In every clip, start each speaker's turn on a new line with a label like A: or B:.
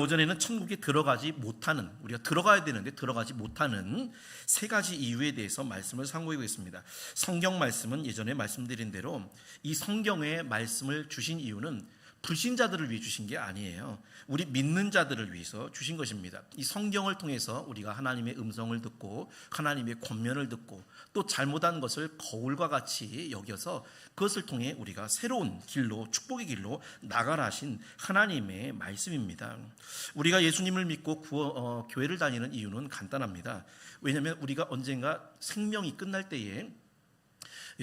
A: 오전에는 천국에 들어가지 못하는 우리가 들어가야 되는데 들어가지 못하는 세 가지 이유에 대해서 말씀을 상고해 보겠습니다. 성경 말씀은 예전에 말씀드린 대로 이 성경의 말씀을 주신 이유는 불신자들을 위해 주신 게 아니에요. 우리 믿는 자들을 위해서 주신 것입니다. 이 성경을 통해서 우리가 하나님의 음성을 듣고 하나님의 권면을 듣고 또 잘못한 것을 거울과 같이 여겨서 그것을 통해 우리가 새로운 길로 축복의 길로 나가라 하신 하나님의 말씀입니다. 우리가 예수님을 믿고 구어, 어, 교회를 다니는 이유는 간단합니다. 왜냐하면 우리가 언젠가 생명이 끝날 때에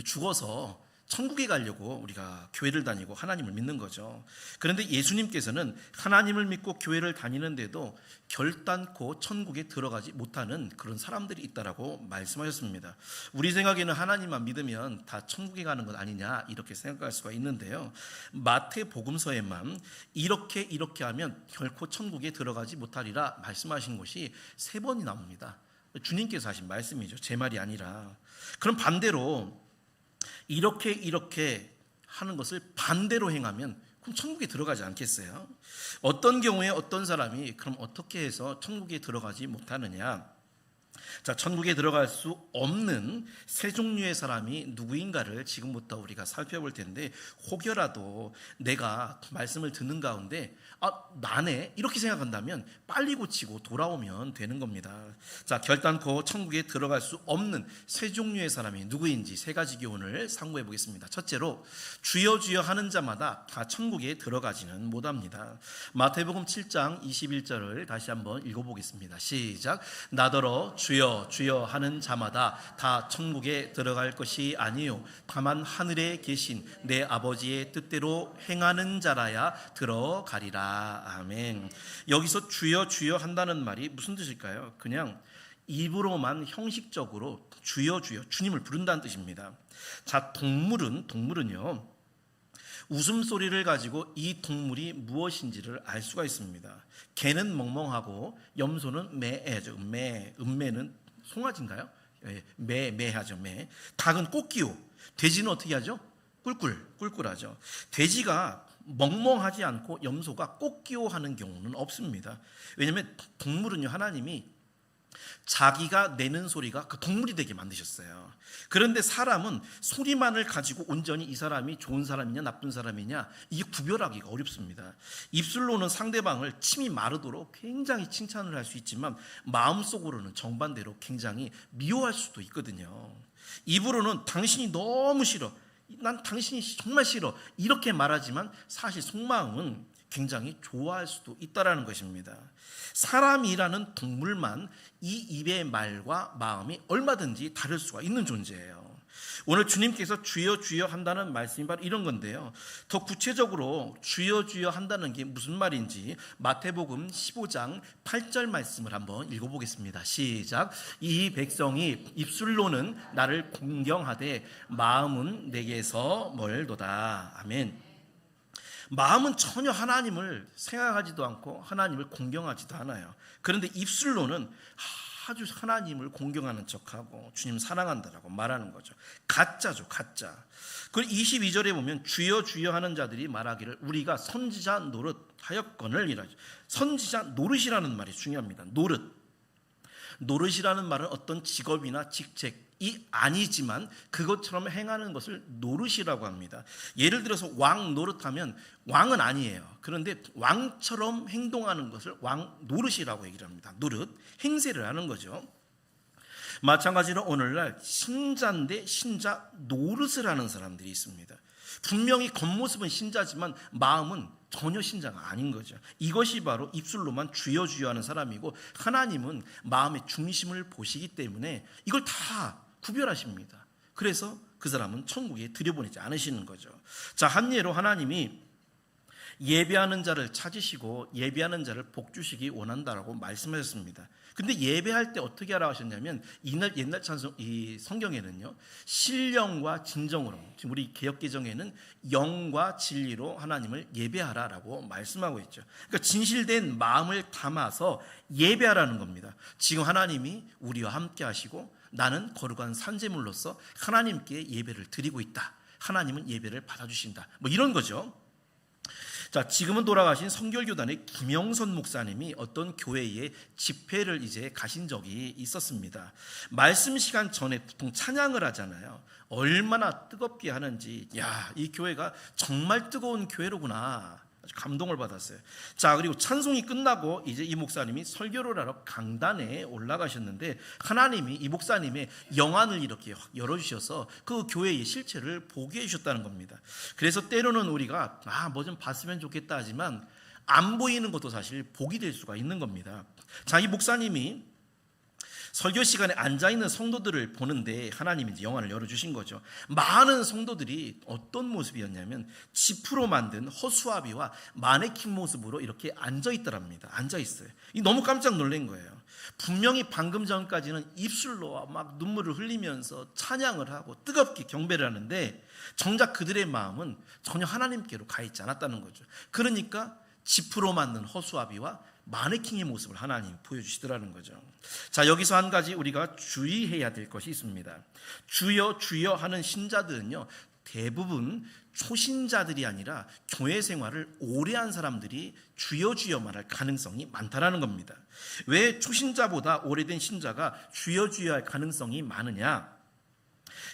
A: 죽어서 천국에 가려고 우리가 교회를 다니고 하나님을 믿는 거죠. 그런데 예수님께서는 하나님을 믿고 교회를 다니는데도 결단코 천국에 들어가지 못하는 그런 사람들이 있다라고 말씀하셨습니다. 우리 생각에는 하나님만 믿으면 다 천국에 가는 것 아니냐 이렇게 생각할 수가 있는데요. 마태 복음서에만 이렇게 이렇게 하면 결코 천국에 들어가지 못하리라 말씀하신 것이 세 번이 나옵니다. 주님께서 하신 말씀이죠. 제 말이 아니라. 그럼 반대로 이렇게 이렇게 하는 것을 반대로 행하면 그럼 천국에 들어가지 않겠어요? 어떤 경우에 어떤 사람이 그럼 어떻게 해서 천국에 들어가지 못하느냐? 자, 천국에 들어갈 수 없는 세 종류의 사람이 누구인가를 지금부터 우리가 살펴볼 텐데 혹여라도 내가 말씀을 듣는 가운데 아, 나네 이렇게 생각한다면 빨리 고치고 돌아오면 되는 겁니다. 자, 결단코 천국에 들어갈 수 없는 세 종류의 사람이 누구인지 세 가지 교훈을 상고해 보겠습니다. 첫째로 주여 주여 하는 자마다 다 천국에 들어가지는 못합니다. 마태복음 7장 21절을 다시 한번 읽어 보겠습니다. 시작. 나더러 주여 주여 하는 자마다 다 천국에 들어갈 것이 아니요 다만 하늘에 계신 내 아버지의 뜻대로 행하는 자라야 들어가리라. 아멘. 여기서 주여 주여 한다는 말이 무슨 뜻일까요? 그냥 입으로만 형식적으로 주여 주여 주님을 부른다는 뜻입니다. 자, 동물은 동물은요. 웃음소리를 가지고 이 동물이 무엇인지를 알 수가 있습니다. 개는 멍멍하고 염소는 매하죠. 매, 음매는 송아지인가요? 예, 매, 매하죠. 매. 닭은 꽃기호. 돼지는 어떻게 하죠? 꿀꿀, 꿀꿀하죠. 돼지가 멍멍하지 않고 염소가 꽃기호하는 경우는 없습니다. 왜냐하면 동물은요 하나님이 자기가 내는 소리가 그 동물이 되게 만드셨어요. 그런데 사람은 소리만을 가지고 온전히 이 사람이 좋은 사람이냐 나쁜 사람이냐 이게 구별하기가 어렵습니다. 입술로는 상대방을 침이 마르도록 굉장히 칭찬을 할 수 있지만 마음속으로는 정반대로 굉장히 미워할 수도 있거든요. 입으로는 당신이 너무 싫어. 난 당신이 정말 싫어. 이렇게 말하지만 사실 속마음은 굉장히 좋아할 수도 있다라는 것입니다. 사람이라는 동물만 이 입의 말과 마음이 얼마든지 다를 수가 있는 존재예요. 오늘 주님께서 주여 주여 한다는 말씀이 바로 이런 건데요. 더 구체적으로 주여 주여 한다는 게 무슨 말인지 마태복음 15장 8절 말씀을 한번 읽어보겠습니다. 시작. 이 백성이 입술로는 나를 공경하되 마음은 내게서 멀도다. 아멘. 마음은 전혀 하나님을 생각하지도 않고 하나님을 공경하지도 않아요. 그런데 입술로는 아주 하나님을 공경하는 척하고 주님 사랑한다라고 말하는 거죠. 가짜죠, 가짜. 그리고 22절에 보면 주여 주여 하는 자들이 말하기를 우리가 선지자 노릇 하였거늘 이라죠. 선지자 노릇이라는 말이 중요합니다. 노릇. 노릇이라는 말은 어떤 직업이나 직책이 아니지만 그것처럼 행하는 것을 노릇이라고 합니다. 예를 들어서 왕 노릇하면 왕은 아니에요. 그런데 왕처럼 행동하는 것을 왕 노릇이라고 얘기를 합니다. 노릇 행세를 하는 거죠. 마찬가지로 오늘날 신자인데 신자 노릇을 하는 사람들이 있습니다. 분명히 겉모습은 신자지만 마음은 전혀 신자가 아닌 거죠. 이것이 바로 입술로만 주여 주여 하는 사람이고 하나님은 마음의 중심을 보시기 때문에 이걸 다 구별하십니다. 그래서 그 사람은 천국에 들여보내지 않으시는 거죠. 자, 한 예로 하나님이 예배하는 자를 찾으시고 예배하는 자를 복 주시기 원한다라고 말씀하셨습니다. 근데 예배할 때 어떻게 하라고 하셨냐면 옛날 옛날 찬송 이 성경에는요 신령과 진정으로 지금 우리 개혁 개정에는 영과 진리로 하나님을 예배하라라고 말씀하고 있죠. 그러니까 진실된 마음을 담아서 예배하라는 겁니다. 지금 하나님이 우리와 함께 하시고 나는 거룩한 산재물로서 하나님께 예배를 드리고 있다. 하나님은 예배를 받아주신다. 뭐 이런 거죠. 자, 자, 지금은 돌아가신 성결교단의 김영선 목사님이 어떤 교회에 집회를 이제 가신 적이 있었습니다. 말씀 시간 전에 보통 찬양을 하잖아요. 얼마나 뜨겁게 하는지, 야, 이 교회가 정말 뜨거운 교회로구나. 감동을 받았어요. 자, 그리고 찬송이 끝나고 이제 이 목사님이 설교를 하러 강단에 올라가셨는데 하나님이 이 목사님의 영안을 이렇게 확 열어주셔서 그 교회의 실체를 보게 해주셨다는 겁니다. 그래서 때로는 우리가 아, 뭐 좀 봤으면 좋겠다 하지만 안 보이는 것도 사실 복이 될 수가 있는 겁니다. 자, 이 목사님이 설교 시간에 앉아 있는 성도들을 보는데 하나님이 이제 영안을 열어 주신 거죠. 많은 성도들이 어떤 모습이었냐면 지프로 만든 허수아비와 마네킹 모습으로 이렇게 앉아 있더랍니다. 앉아 있어요. 이 너무 깜짝 놀란 거예요. 분명히 방금 전까지는 입술로 막 눈물을 흘리면서 찬양을 하고 뜨겁게 경배를 하는데 정작 그들의 마음은 전혀 하나님께로 가 있지 않았다는 거죠. 그러니까 지프로 만든 허수아비와 마네킹의 모습을 하나님이 보여주시더라는 거죠. 자, 여기서 한 가지 우리가 주의해야 될 것이 있습니다. 주여, 주여 하는 신자들은요, 대부분 초신자들이 아니라 교회 생활을 오래 한 사람들이 주여, 주여 말할 가능성이 많다라는 겁니다. 왜 초신자보다 오래된 신자가 주여, 주여 할 가능성이 많으냐?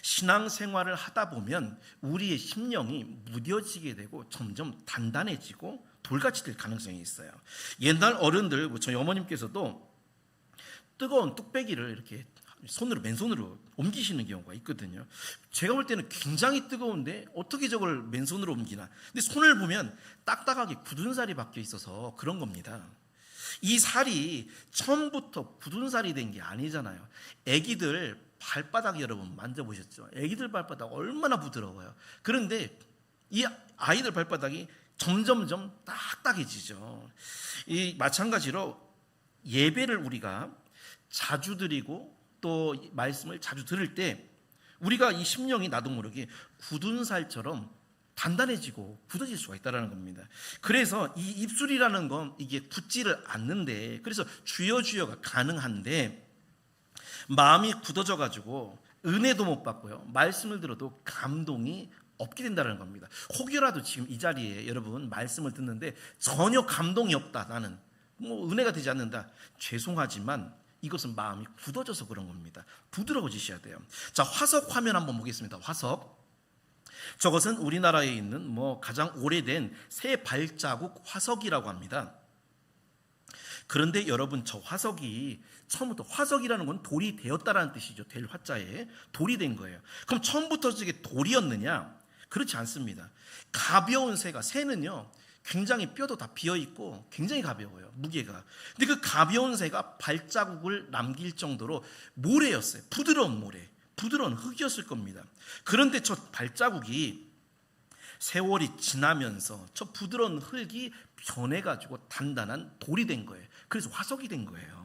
A: 신앙 생활을 하다 보면 우리의 심령이 무뎌지게 되고 점점 단단해지고 돌같이 될 가능성이 있어요. 옛날 어른들, 뭐 저희 어머님께서도 뜨거운 뚝배기를 이렇게 손으로 맨손으로 옮기시는 경우가 있거든요. 제가 볼 때는 굉장히 뜨거운데 어떻게 저걸 맨손으로 옮기나? 근데 손을 보면 딱딱하게 굳은 살이 박혀 있어서 그런 겁니다. 이 살이 처음부터 굳은 살이 된 게 아니잖아요. 아기들 발바닥 여러분 만져보셨죠? 아기들 발바닥 얼마나 부드러워요. 그런데 이 아이들 발바닥이 점점점 딱딱해지죠. 이 마찬가지로 예배를 우리가 자주 드리고 또 말씀을 자주 들을 때 우리가 이 심령이 나도 모르게 굳은 살처럼 단단해지고 굳어질 수가 있다는 겁니다. 그래서 이 입술이라는 건 이게 굳지를 않는데 그래서 주여 주여가 가능한데 마음이 굳어져 가지고 은혜도 못 받고요. 말씀을 들어도 감동이 없게 된다는 겁니다. 혹여라도 지금 이 자리에 여러분 말씀을 듣는데 전혀 감동이 없다. 나는 뭐 은혜가 되지 않는다. 죄송하지만 이것은 마음이 굳어져서 그런 겁니다. 부드러워지셔야 돼요. 자, 화석 화면 한번 보겠습니다. 화석. 저것은 우리나라에 있는 뭐 가장 오래된 새 발자국 화석이라고 합니다. 그런데 여러분 저 화석이 처음부터 화석이라는 건 돌이 되었다라는 뜻이죠. 될 화자에 돌이 된 거예요. 그럼 처음부터 저게 돌이었느냐? 그렇지 않습니다. 가벼운 새가 새는요. 굉장히 뼈도 다 비어 있고 굉장히 가벼워요. 무게가. 근데 그 가벼운 새가 발자국을 남길 정도로 모래였어요. 부드러운 모래. 부드러운 흙이었을 겁니다. 그런데 저 발자국이 세월이 지나면서 저 부드러운 흙이 변해가지고 단단한 돌이 된 거예요. 그래서 화석이 된 거예요.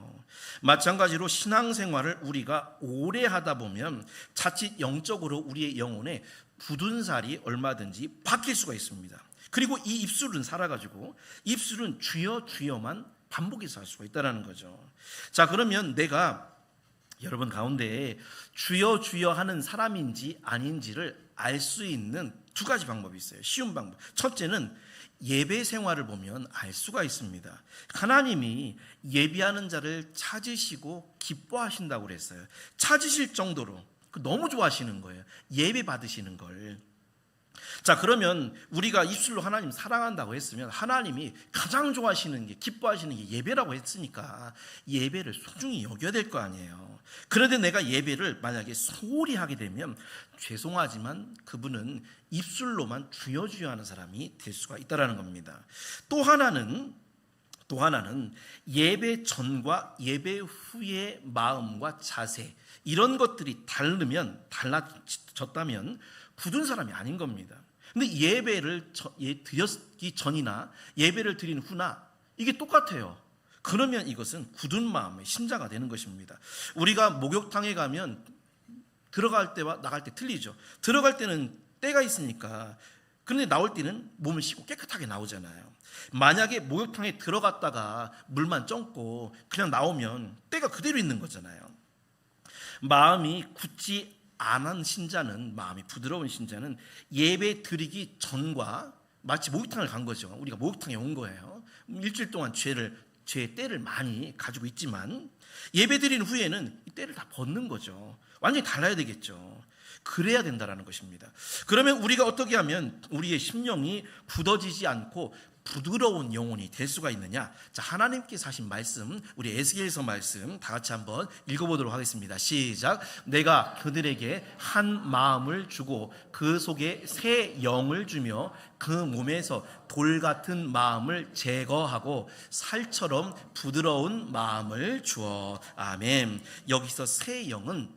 A: 마찬가지로 신앙생활을 우리가 오래 하다 보면 자칫 영적으로 우리의 영혼에 굳은 살이 얼마든지 바뀔 수가 있습니다. 그리고 이 입술은 살아가지고 입술은 주여 주여만 반복해서 할 수가 있다는 거죠. 자 그러면 내가 여러분 가운데 주여 주여 하는 사람인지 아닌지를 알 수 있는 두 가지 방법이 있어요. 쉬운 방법. 첫째는 예배 생활을 보면 알 수가 있습니다. 하나님이 예배하는 자를 찾으시고 기뻐하신다고 그랬어요. 찾으실 정도로 너무 좋아하시는 거예요. 예배 받으시는 걸. 자, 그러면 우리가 입술로 하나님 사랑한다고 했으면 하나님이 가장 좋아하시는 게 기뻐하시는 게 예배라고 했으니까 예배를 소중히 여겨야 될 거 아니에요. 그런데 내가 예배를 만약에 소홀히 하게 되면 죄송하지만 그분은 입술로만 주여 주여 하는 사람이 될 수가 있다라는 겁니다. 또 하나는 또 하나는 예배 전과 예배 후의 마음과 자세 이런 것들이 다르면 달라졌다면 굳은 사람이 아닌 겁니다. 근데 예배를 예, 드렸기 전이나 예배를 드린 후나 이게 똑같아요. 그러면 이것은 굳은 마음의 신자가 되는 것입니다. 우리가 목욕탕에 가면 들어갈 때와 나갈 때 틀리죠. 들어갈 때는 때가 있으니까 그런데 나올 때는 몸을 씻고 깨끗하게 나오잖아요. 만약에 목욕탕에 들어갔다가 물만 ጨ고 그냥 나오면 때가 그대로 있는 거잖아요. 마음이 굳지 않은 신자는 마음이 부드러운 신자는 예배 드리기 전과 마치 목욕탕을 간 거죠. 우리가 목욕탕에 온 거예요. 일주일 동안 죄를 죄의 때를 많이 가지고 있지만 예배 드린 후에는 이 때를 다 벗는 거죠. 완전히 달라야 되겠죠. 그래야 된다라는 것입니다. 그러면 우리가 어떻게 하면 우리의 심령이 굳어지지 않고 부드러운 영혼이 될 수가 있느냐? 자, 하나님께서 하신 말씀, 우리 에스겔서 말씀 다 같이 한번 읽어보도록 하겠습니다. 시작. 내가 그들에게 한 마음을 주고 그 속에 새 영을 주며 그 몸에서 돌 같은 마음을 제거하고 살처럼 부드러운 마음을 주어. 아멘. 여기서 새 영은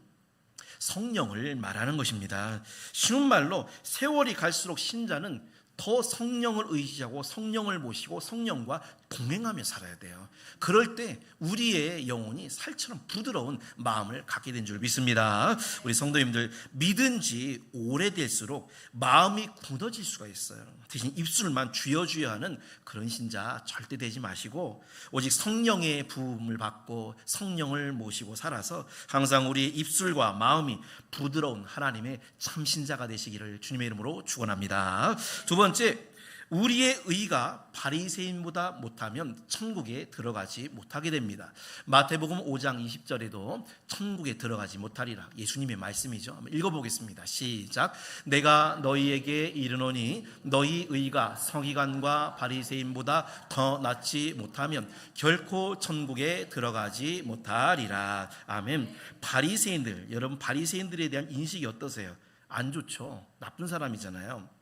A: 성령을 말하는 것입니다. 쉬운 말로 세월이 갈수록 신자는 더 성령을 의지하고 성령을 모시고 성령과 동행하며 살아야 돼요. 그럴 때 우리의 영혼이 살처럼 부드러운 마음을 갖게 된 줄 믿습니다. 우리 성도님들 믿은 지 오래될수록 마음이 굳어질 수가 있어요. 대신 입술만 쥐어줘야 하는 그런 신자 절대 되지 마시고 오직 성령의 부음을 받고 성령을 모시고 살아서 항상 우리의 입술과 마음이 부드러운 하나님의 참 신자가 되시기를 주님의 이름으로 축원합니다. 두 번째 우리의 의가 바리새인보다 못하면 천국에 들어가지 못하게 됩니다. 마태복음 5장 20절에도 천국에 들어가지 못하리라 예수님의 말씀이죠. 한번 읽어보겠습니다. 시작. 내가 너희에게 이르노니 너희 의가 서기관과 바리새인보다 더 낫지 못하면 결코 천국에 들어가지 못하리라. 아멘. 바리새인들 여러분 바리새인들에 대한 인식이 어떠세요? 안 좋죠. 나쁜 사람이잖아요.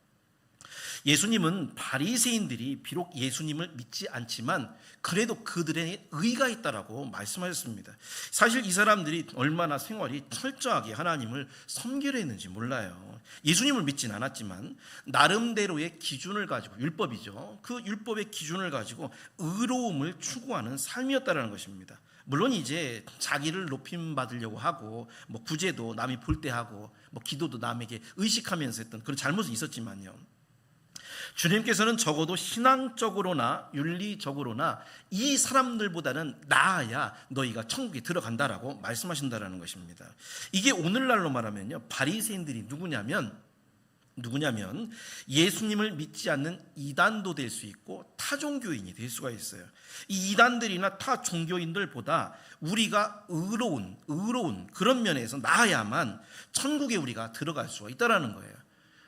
A: 예수님은 바리새인들이 비록 예수님을 믿지 않지만 그래도 그들의 의가 있다라고 말씀하셨습니다. 사실 이 사람들이 얼마나 생활이 철저하게 하나님을 섬기려 했는지 몰라요. 예수님을 믿진 않았지만 나름대로의 기준을 가지고 율법이죠. 그 율법의 기준을 가지고 의로움을 추구하는 삶이었다라는 것입니다. 물론 이제 자기를 높임 받으려고 하고 뭐 구제도 남이 볼 때 하고 뭐 기도도 남에게 의식하면서 했던 그런 잘못은 있었지만요. 주님께서는 적어도 신앙적으로나 윤리적으로나 이 사람들보다는 나아야 너희가 천국에 들어간다라고 말씀하신다라는 것입니다. 이게 오늘날로 말하면요. 바리새인들이 누구냐면 누구냐면 예수님을 믿지 않는 이단도 될 수 있고 타종교인이 될 수가 있어요. 이 이단들이나 타 종교인들보다 우리가 의로운 의로운 그런 면에서 나아야만 천국에 우리가 들어갈 수가 있다라는 거예요.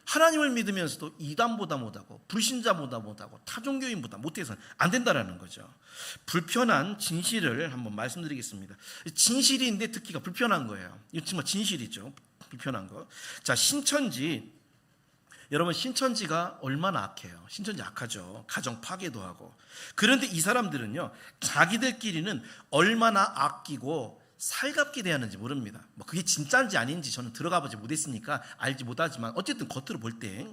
A: 하나님을 믿으면서도 이단보다 못하고 불신자보다 못하고 타종교인보다 못해서는 안 된다라는 거죠. 불편한 진실을 한번 말씀드리겠습니다. 진실인데 듣기가 불편한 거예요. 이거 정말 진실이죠. 불편한 거. 자, 신천지 여러분 신천지가 얼마나 악해요. 신천지 악하죠. 가정 파괴도 하고. 그런데 이 사람들은요. 자기들끼리는 얼마나 아끼고 살갑게 대하는지 모릅니다. 뭐 그게 진짜인지 아닌지 저는 들어가 보지 못했으니까 알지 못하지만 어쨌든 겉으로 볼 때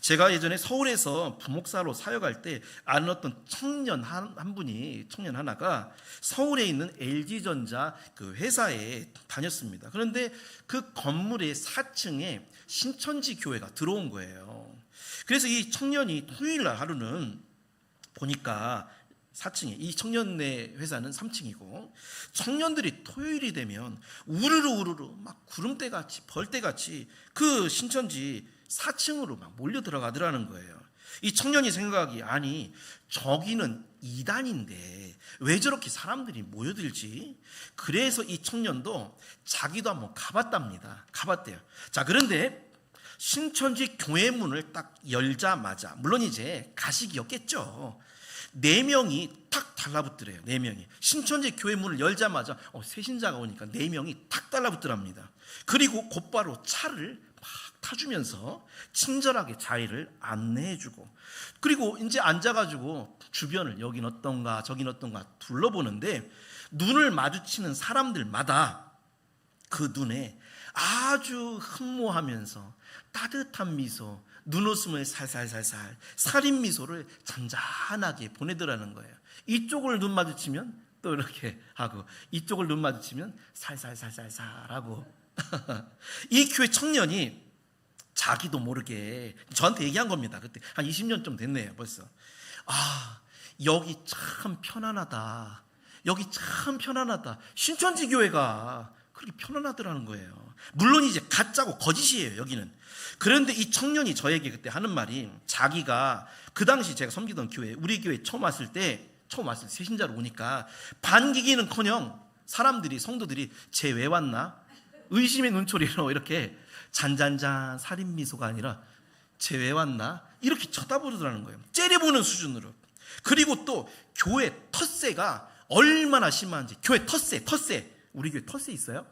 A: 제가 예전에 서울에서 부목사로 사역할 때 아는 어떤 청년 한, 한 분이 청년 하나가 서울에 있는 LG전자 그 회사에 다녔습니다. 그런데 그 건물의 4층에 신천지 교회가 들어온 거예요. 그래서 이 청년이 토요일 날 하루는 보니까 4층에 이 청년네 회사는 3층이고 청년들이 토요일이 되면 우르르 우르르 막 구름대 같이 벌떼 같이 그 신천지 4층으로 막 몰려 들어가더라는 거예요. 이 청년이 생각이 아니 저기는 이단인데 왜 저렇게 사람들이 모여들지? 그래서 이 청년도 자기도 한번 가봤답니다. 가봤대요. 자 그런데 신천지 교회 문을 딱 열자마자 물론 이제 가식이었겠죠. 네 명이 탁 달라붙더래요. 네 명이 신천지 교회 문을 열자마자 어, 새신자가 오니까 네 명이 탁 달라붙더랍니다. 그리고 곧바로 차를 막 타주면서 친절하게 자리를 안내해주고 그리고 이제 앉아가지고 주변을 여긴 어떤가 저긴 어떤가 둘러보는데 눈을 마주치는 사람들마다 그 눈에 아주 흠모하면서 따뜻한 미소, 눈웃음을 살살살살 살인 미소를 잔잔하게 보내더라는 거예요. 이쪽을 눈 마주치면 또 이렇게 하고 이쪽을 눈 마주치면 살살살살살 하고 이 교회 청년이 자기도 모르게 저한테 얘기한 겁니다. 그때 한 20년 좀 됐네요, 벌써. 아, 여기 참 편안하다. 여기 참 편안하다. 신천지 교회가 그렇게 편안하더라는 거예요. 물론 이제 가짜고 거짓이에요, 여기는. 그런데 이 청년이 저에게 그때 하는 말이 자기가 그 당시 제가 섬기던 교회, 우리 교회 처음 왔을 때, 처음 왔을 때 새신자로 오니까 반기기는 커녕 사람들이, 성도들이 쟤 왜 왔나? 의심의 눈초리로 이렇게 잔잔잔 살인 미소가 아니라 쟤 왜 왔나? 이렇게 쳐다보더라는 거예요. 째려보는 수준으로. 그리고 또 교회 텃세가 얼마나 심한지. 교회 텃세, 텃세. 우리 교회 텃세 있어요?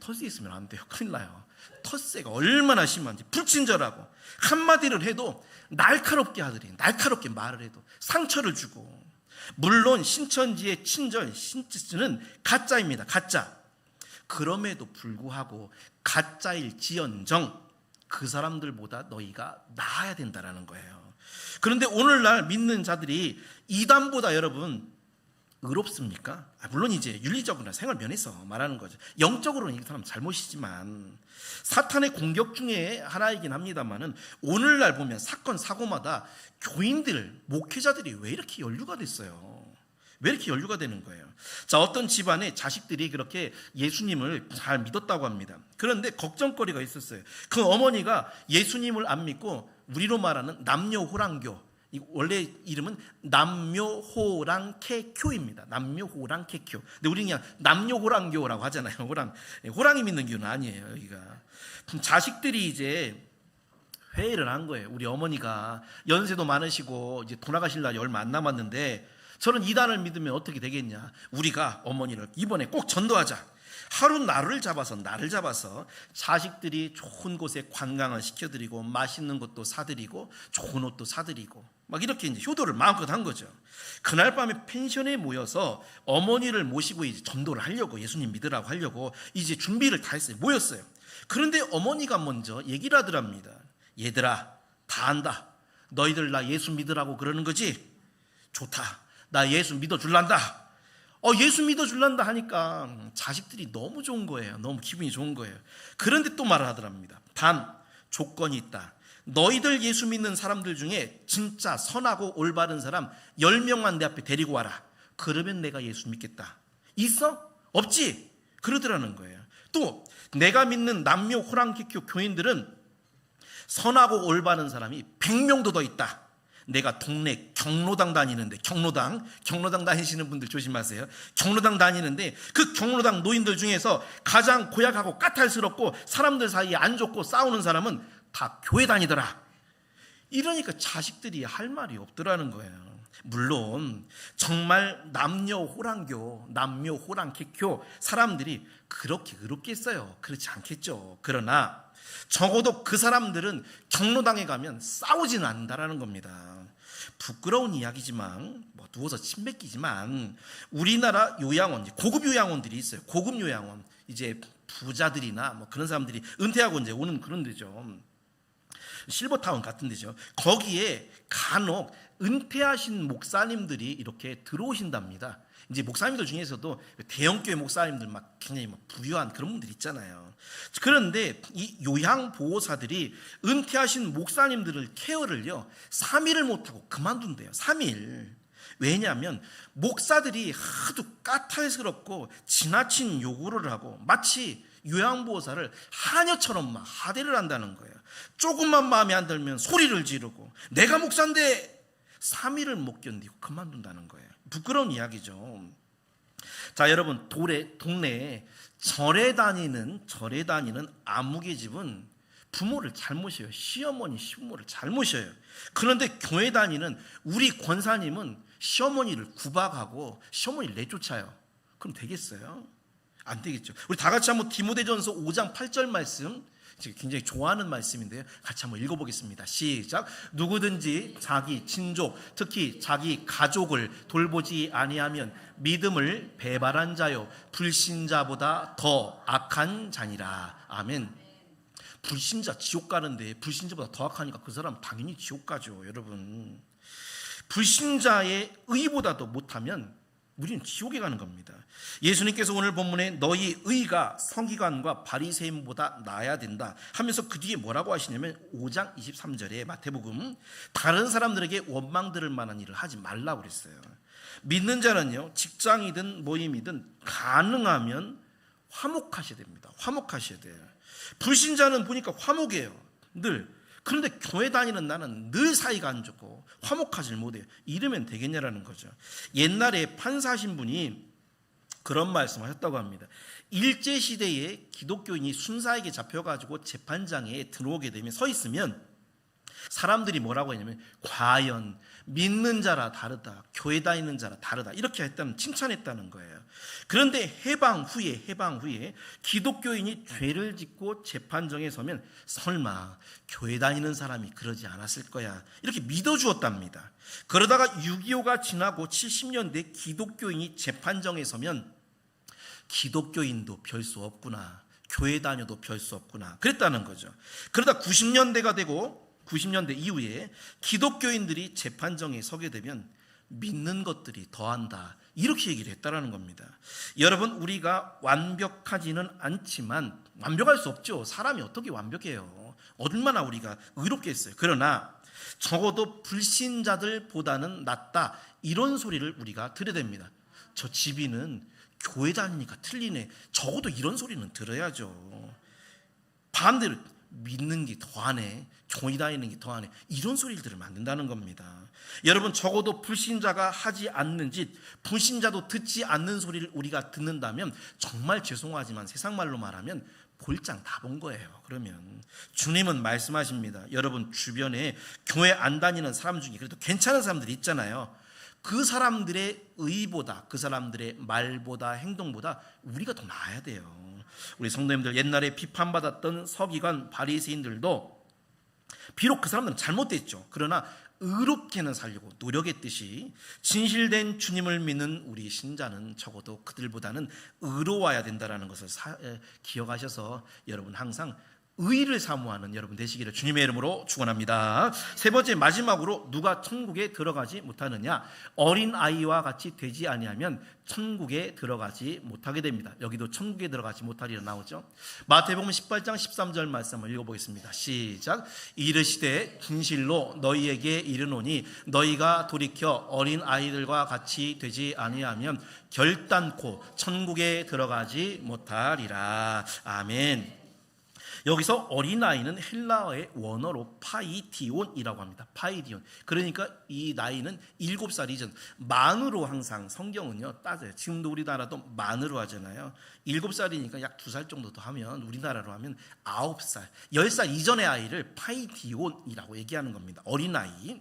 A: 텃세 있으면 안 돼요. 큰일 나요. 텃세가 얼마나 심한지. 불친절하고. 한마디를 해도 날카롭게 하더니 날카롭게 말을 해도 상처를 주고. 물론 신천지의 친절, 신지스는 가짜입니다. 가짜. 그럼에도 불구하고 가짜일 지연정 그 사람들보다 너희가 나아야 된다라는 거예요. 그런데 오늘날 믿는 자들이 이단보다 여러분 의롭습니까? 아, 물론 이제 윤리적으로나 생활 면에서 말하는 거죠. 영적으로는 이 사람 잘못이지만 사탄의 공격 중에 하나이긴 합니다만은 오늘날 보면 사건 사고마다 교인들 목회자들이 왜 이렇게 연루가 됐어요? 왜 이렇게 연루가 되는 거예요? 자, 어떤 집안에 자식들이 그렇게 예수님을 잘 믿었다고 합니다. 그런데 걱정거리가 있었어요. 그 어머니가 예수님을 안 믿고 우리로 말하는 남녀 호랑교, 이 원래 이름은 남묘호랑캐교입니다. 남묘호랑캐교. 근데 우리는 그냥 남녀호랑교라고 하잖아요. 호랑, 호랑이 믿는 교는 아니에요. 여기가 자식들이 이제 회의를 한 거예요. 우리 어머니가 연세도 많으시고 이제 돌아가실 날이 얼마 안 남았는데 저는 이단을 믿으면 어떻게 되겠냐? 우리가 어머니를 이번에 꼭 전도하자. 하루 나를 잡아서 나를 잡아서 자식들이 좋은 곳에 관광을 시켜드리고 맛있는 것도 사드리고 좋은 옷도 사드리고 막 이렇게 이제 효도를 마음껏 한 거죠. 그날 밤에 펜션에 모여서 어머니를 모시고 이제 전도를 하려고 예수님 믿으라고 하려고 이제 준비를 다 했어요. 모였어요. 그런데 어머니가 먼저 얘기를 하더랍니다. 얘들아 다 안다. 너희들 나 예수 믿으라고 그러는 거지? 좋다. 나 예수 믿어줄란다. 어, 예수 믿어줄란다 하니까 자식들이 너무 좋은 거예요. 너무 기분이 좋은 거예요. 그런데 또 말을 하더랍니다. 단, 조건이 있다. 너희들 예수 믿는 사람들 중에 진짜 선하고 올바른 사람 10명만 내 앞에 데리고 와라. 그러면 내가 예수 믿겠다. 있어? 없지? 그러더라는 거예요. 또, 내가 믿는 남묘 호랑키교 교인들은 선하고 올바른 사람이 100명도 더 있다. 내가 동네 경로당 다니는데 경로당 경로당 다니시는 분들 조심하세요. 경로당 다니는데 그 경로당 노인들 중에서 가장 고약하고 까탈스럽고 사람들 사이에 안 좋고 싸우는 사람은 다 교회 다니더라. 이러니까 자식들이 할 말이 없더라는 거예요. 물론 정말 남녀 호랑교, 남녀 호랑캐교 사람들이 그렇게 의롭겠어요. 그렇지 않겠죠. 그러나 적어도 그 사람들은 경로당에 가면 싸우지는 않는다라는 겁니다. 부끄러운 이야기지만 뭐 누워서 침 뱉기지만 우리나라 요양원 고급 요양원들이 있어요. 고급 요양원 이제 부자들이나 뭐 그런 사람들이 은퇴하고 이제 오는 그런 데죠. 실버타운 같은 데죠. 거기에 간혹 은퇴하신 목사님들이 이렇게 들어오신답니다. 이제 목사님들 중에서도 대형교회 목사님들 막 굉장히 막 부유한 그런 분들 있잖아요. 그런데 이 요양보호사들이 은퇴하신 목사님들을 케어를요, 3일을 못하고 그만둔대요. 3일. 왜냐하면 목사들이 하도 까탈스럽고 지나친 요구를 하고 마치 요양보호사를 하녀처럼 막 하대를 한다는 거예요. 조금만 마음에 안 들면 소리를 지르고 내가 목사인데 3일을 못 견디고 그만둔다는 거예요. 부끄러운 이야기죠. 자, 여러분, 돌에, 동네에 절에 다니는, 절에 다니는 아무개 집은 부모를 잘 모셔요. 시어머니, 시부모를 잘 모셔요. 그런데 교회 다니는 우리 권사님은 시어머니를 구박하고 시어머니를 내쫓아요. 그럼 되겠어요? 안 되겠죠. 우리 다 같이 한번 디모데전서 5장 8절 말씀 굉장히 좋아하는 말씀인데요. 같이 한번 읽어보겠습니다. 시작. 누구든지 자기 친족, 특히 자기 가족을 돌보지 아니하면 믿음을 배반한 자요 불신자보다 더 악한 자니라. 아멘. 불신자 지옥 가는데 불신자보다 더 악하니까 그 사람 당연히 지옥 가죠, 여러분. 불신자의 의보다도 못하면 우리는 지옥에 가는 겁니다. 예수님께서 오늘 본문에 너희 의가 성기관과 바리새인보다 나아야 된다 하면서 그 뒤에 뭐라고 하시냐면 5장 23절에 마태복음 다른 사람들에게 원망 들을 만한 일을 하지 말라고 그랬어요. 믿는 자는요 직장이든 모임이든 가능하면 화목하셔야 됩니다. 화목하셔야 돼요. 불신자는 보니까 화목해요. 늘. 그런데 교회 다니는 나는 늘 사이가 안 좋고 화목하질 못해요. 이러면 되겠냐라는 거죠. 옛날에 판사신 분이 그런 말씀을 하셨다고 합니다. 일제 시대에 기독교인이 순사에게 잡혀가지고 재판장에 들어오게 되면 서 있으면 사람들이 뭐라고 했냐면 과연 믿는 자라 다르다 교회 다니는 자라 다르다 이렇게 했다는 칭찬했다는 거예요. 그런데 해방 후에 해방 후에 기독교인이 죄를 짓고 재판정에 서면 설마 교회 다니는 사람이 그러지 않았을 거야 이렇게 믿어 주었답니다. 그러다가 6.25가 지나고 70년대 기독교인이 재판정에 서면 기독교인도 별 수 없구나. 교회 다녀도 별 수 없구나. 그랬다는 거죠. 그러다 90년대가 되고 90년대 이후에 기독교인들이 재판정에 서게 되면 믿는 것들이 더한다. 이렇게 얘기를 했다라는 겁니다. 여러분 우리가 완벽하지는 않지만 완벽할 수 없죠. 사람이 어떻게 완벽해요? 얼마나 우리가 의롭게 했어요. 그러나 적어도 불신자들보다는 낫다. 이런 소리를 우리가 들어야 됩니다. 저 집이는 교회 다니니까 틀리네. 적어도 이런 소리는 들어야죠. 반대로 믿는 게 더하네. 교회 다니는 게 더하네. 이런 안 된다는 겁니다. 여러분 적어도 불신자가 하지 않는 짓, 불신자도 듣지 않는 소리를 우리가 듣는다면 정말 죄송하지만 세상 말로 말하면 볼장 다 본 거예요. 그러면 주님은 말씀하십니다. 여러분 주변에 교회 안 다니는 사람 중에 그래도 괜찮은 사람들이 있잖아요. 그 사람들의 의보다 그 사람들의 말보다 행동보다 우리가 더 나아야 돼요. 우리 성도님들 옛날에 비판받았던 서기관 바리새인들도 비록 그 사람들은 잘못됐죠. 그러나 의롭게는 살려고 노력했듯이 진실된 주님을 믿는 우리 신자는 적어도 그들보다는 의로워야 된다라는 것을 기억하셔서 여러분 항상 의를 사모하는 여러분 되시기를 주님의 이름으로 축원합니다. 세 번째 마지막으로 누가 천국에 들어가지 못하느냐? 어린 아이와 같이 되지 아니하면 천국에 들어가지 못하게 됩니다. 여기도 천국에 들어가지 못하리라 나오죠. 마태복음 18장 13절 말씀을 읽어보겠습니다. 시작. 이르시되 진실로 너희에게 이르노니 너희가 돌이켜 어린 아이들과 같이 되지 아니하면 결단코 천국에 들어가지 못하리라. 아멘. 여기서 어린아이는 헬라어의 원어로 파이디온이라고 합니다. 파이디온. 그러니까 이 나이는 7살 이전. 만으로 항상 성경은요, 따져요. 지금도 우리나라도 만으로 하잖아요. 7살이니까 약 2살 정도 더 하면, 우리나라로 하면 9살, 10살 이전의 아이를 파이디온이라고 얘기하는 겁니다. 어린아이.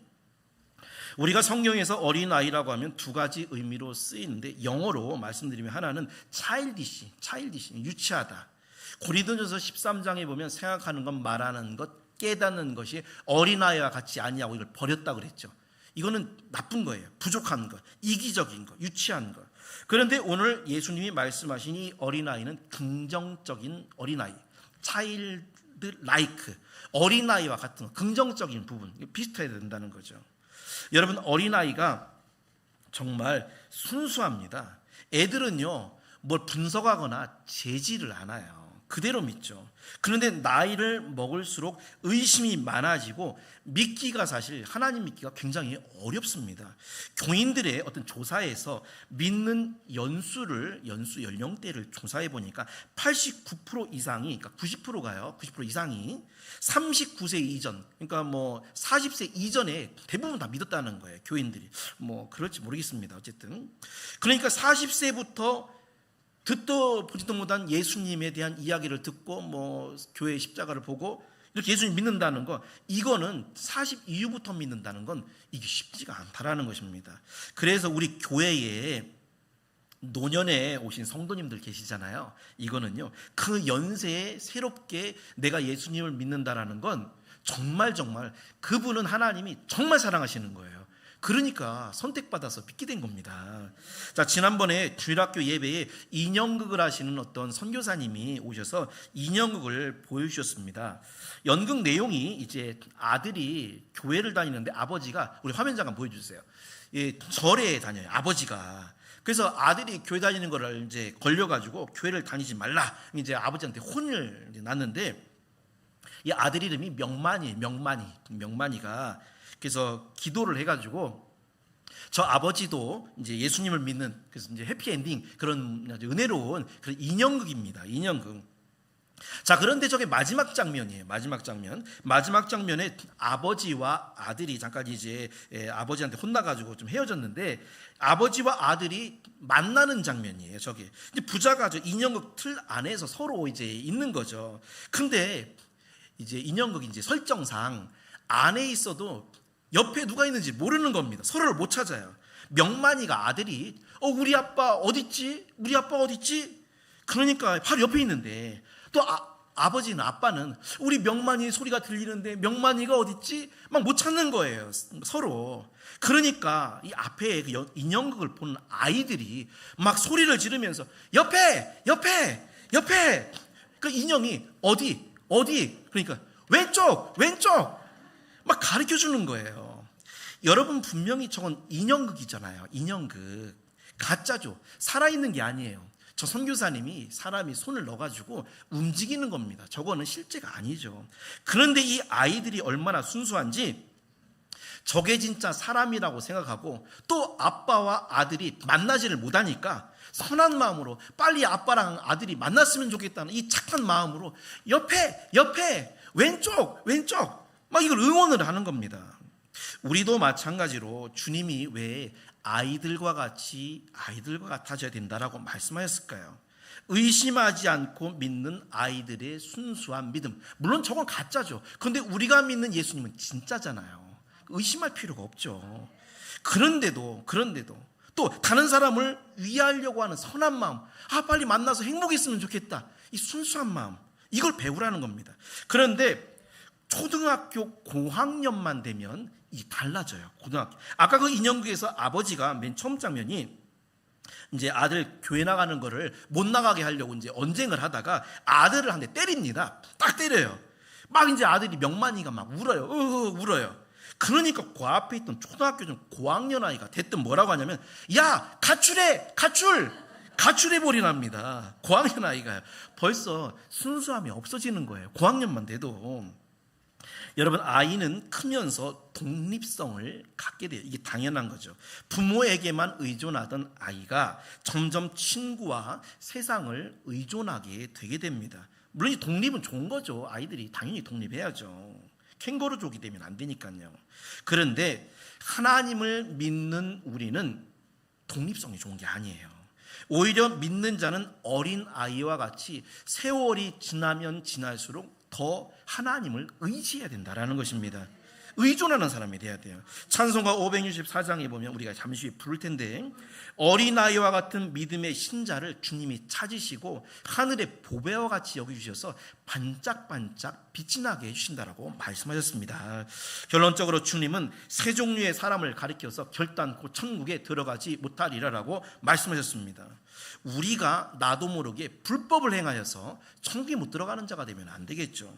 A: 우리가 성경에서 어린아이라고 하면 두 가지 의미로 쓰이는데 영어로 말씀드리면 하나는 차일디시, 차일디시, 유치하다. 고린도전서 13장에 보면 생각하는 것, 말하는 것, 깨닫는 것이 어린아이와 같이 아니하고 이걸 버렸다 그랬죠. 이거는 나쁜 거예요. 부족한 것, 이기적인 것, 유치한 것. 그런데 오늘 예수님이 말씀하신 이 어린아이는 긍정적인 어린아이, 차일드 라이크, 어린아이와 같은 것, 긍정적인 부분, 비슷해야 된다는 거죠. 여러분, 어린아이가 정말 순수합니다. 애들은요, 뭘 분석하거나 재지를 않아요. 그대로 믿죠. 그런데 나이를 먹을수록 의심이 많아지고 믿기가 사실 하나님 믿기가 굉장히 어렵습니다. 교인들의 어떤 조사에서 믿는 연수를 연수 연령대를 조사해 보니까 89% 이상이 그러니까 90%가요. 90% 이상이 39세 이전 그러니까 뭐 40세 이전에 대부분 다 믿었다는 거예요. 교인들이. 뭐 그럴지 모르겠습니다. 어쨌든 그러니까 40세부터 듣도 보지도 못한 예수님에 대한 이야기를 듣고 뭐 교회 십자가를 보고 이렇게 예수님 믿는다는 거 이거는 40 이후부터 믿는다는 건 이게 쉽지가 않다라는 것입니다. 그래서 우리 교회에 노년에 오신 성도님들 계시잖아요. 이거는요. 그 연세에 새롭게 내가 예수님을 믿는다라는 건 정말 정말 그분은 하나님이 정말 사랑하시는 거예요. 그러니까 선택받아서 믿게 된 겁니다. 자, 지난번에 주일학교 예배에 인형극을 하시는 어떤 선교사님이 오셔서 인형극을 보여주셨습니다. 연극 내용이 이제 아들이 교회를 다니는데 아버지가 우리 화면 잠깐 보여주세요. 예, 절에 다녀요. 아버지가. 그래서 아들이 교회 다니는 거를 이제 걸려가지고 교회를 다니지 말라. 이제 아버지한테 혼을 났는데 이 아들 이름이 명만이, 명만이, 명만이가 그래서 기도를 해가지고 저 아버지도 이제 예수님을 믿는 그래서 이제 해피엔딩 그런 은혜로운 그런 인형극입니다. 인형극. 자, 그런데 저게 마지막 장면이에요. 마지막 장면. 마지막 장면에 아버지와 아들이 잠깐 이제 예, 아버지한테 혼나가지고 좀 헤어졌는데 아버지와 아들이 만나는 장면이에요. 저게. 근데 부자가 저 인형극 틀 안에서 서로 이제 있는 거죠. 근데 이제 인형극 이제 설정상 안에 있어도 옆에 누가 있는지 모르는 겁니다. 서로를 못 찾아요. 명만이가 아들이 어 우리 아빠 어딨지? 우리 아빠 어딨지? 그러니까 바로 옆에 있는데 또 아, 아버지는 아빠는 우리 명만이 소리가 들리는데 명만이가 어딨지? 막 못 찾는 거예요. 서로. 그러니까 이 앞에 그 여- 인형극을 보는 아이들이 막 소리를 지르면서 옆에 옆에 옆에 그 인형이 어디 어디 그러니까 왼쪽 왼쪽 막 가르쳐 주는 거예요. 여러분 분명히 저건 인형극이잖아요. 인형극. 가짜죠. 살아있는 게 아니에요. 저 선교사님이 사람이 손을 넣어가지고 움직이는 겁니다. 저거는 실제가 아니죠. 그런데 이 아이들이 얼마나 순수한지 저게 진짜 사람이라고 생각하고 또 아빠와 아들이 만나지를 못하니까 선한 마음으로 빨리 아빠랑 아들이 만났으면 좋겠다는 이 착한 마음으로 옆에 옆에 왼쪽 왼쪽 막 이걸 응원을 하는 겁니다. 우리도 마찬가지로 주님이 왜 아이들과 같이 아이들과 같아져야 된다라고 말씀하셨을까요? 의심하지 않고 믿는 아이들의 순수한 믿음. 물론 저건 가짜죠. 그런데 우리가 믿는 예수님은 진짜잖아요. 의심할 필요가 없죠. 그런데도 그런데도 또 다른 사람을 위하려고 하는 선한 마음. 아 빨리 만나서 행복했으면 좋겠다. 이 순수한 마음. 이걸 배우라는 겁니다. 그런데 초등학교 고학년만 되면 이 달라져요. 고등학교. 아까 그 인형극에서 아버지가 맨 처음 장면이 이제 아들 교회 나가는 거를 못 나가게 하려고 이제 언쟁을 하다가 아들을 한 대 때립니다. 딱 때려요. 막 이제 아들이 명만이가 막 울어요. 으 울어요. 그러니까 그 앞에 있던 초등학교 좀 고학년 아이가 대뜸 뭐라고 하냐면 야 가출해 가출 가출해 버리랍니다. 고학년 아이가요. 벌써 순수함이 없어지는 거예요. 고학년만 돼도 여러분 아이는 크면서 독립성을 갖게 돼요. 이게 당연한 거죠. 부모에게만 의존하던 아이가 점점 친구와 세상을 의존하게 되게 됩니다. 물론 이 독립은 좋은 거죠. 아이들이 당연히 독립해야죠. 캥거루족이 되면 안 되니까요. 그런데 하나님을 믿는 우리는 독립성이 좋은 게 아니에요. 오히려 믿는 자는 어린 아이와 같이 세월이 지나면 지날수록 더 하나님을 의지해야 된다라는 것입니다. 의존하는 사람이 돼야 돼요. 찬송가 564장에 보면 우리가 잠시 부를 텐데 어린아이와 같은 믿음의 신자를 주님이 찾으시고 하늘의 보배와 같이 여겨주셔서 반짝반짝 빛이 나게 해 주신다라고 말씀하셨습니다. 결론적으로 주님은 세 종류의 사람을 가리켜서 결단코 천국에 들어가지 못하리라라고 말씀하셨습니다. 우리가 나도 모르게 불법을 행하여서 천국에 못 들어가는 자가 되면 안 되겠죠.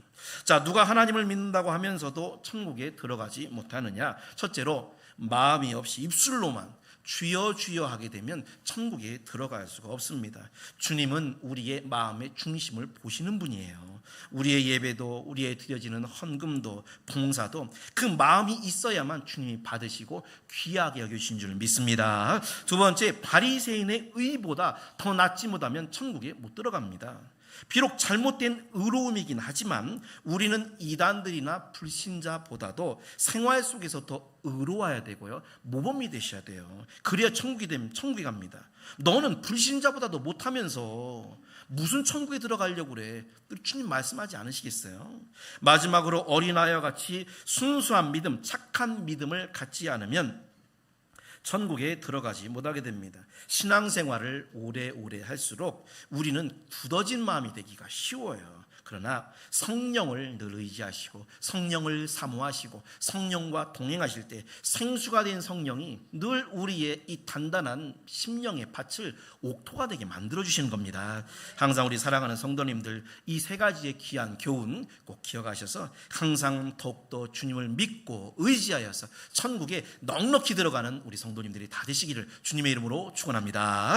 A: 자, 누가 하나님을 믿는다고 하면서도 천국에 들어가지 못하느냐? 첫째로 마음이 없이 입술로만 주여 주여 하게 되면 천국에 들어갈 수가 없습니다. 주님은 우리의 마음의 중심을 보시는 분이에요. 우리의 예배도 우리의 드려지는 헌금도 봉사도 그 마음이 있어야만 주님이 받으시고 귀하게 여기신 줄 믿습니다. 두 번째 바리새인의 의보다 더 낫지 못하면 천국에 못 들어갑니다. 비록 잘못된 의로움이긴 하지만 우리는 이단들이나 불신자보다도 생활 속에서 더 의로워야 되고요. 모범이 되셔야 돼요. 그래야 천국이 되면 천국에 갑니다. 너는 불신자보다도 못하면서 무슨 천국에 들어가려고 그래? 주님 말씀하지 않으시겠어요? 마지막으로 어린아이와 같이 순수한 믿음, 착한 믿음을 갖지 않으면 천국에 들어가지 못하게 됩니다. 신앙생활을 오래오래 할수록 우리는 굳어진 마음이 되기가 쉬워요. 그러나 성령을 늘 의지하시고 성령을 사모하시고 성령과 동행하실 때 생수가 된 성령이 늘 우리의 이 단단한 심령의 밭을 옥토가 되게 만들어 주시는 겁니다. 항상 우리 사랑하는 성도님들 이 세 가지의 귀한 교훈 꼭 기억하셔서 항상 더욱더 주님을 믿고 의지하여서 천국에 넉넉히 들어가는 우리 성도님들이 다 되시기를 주님의 이름으로 축원합니다.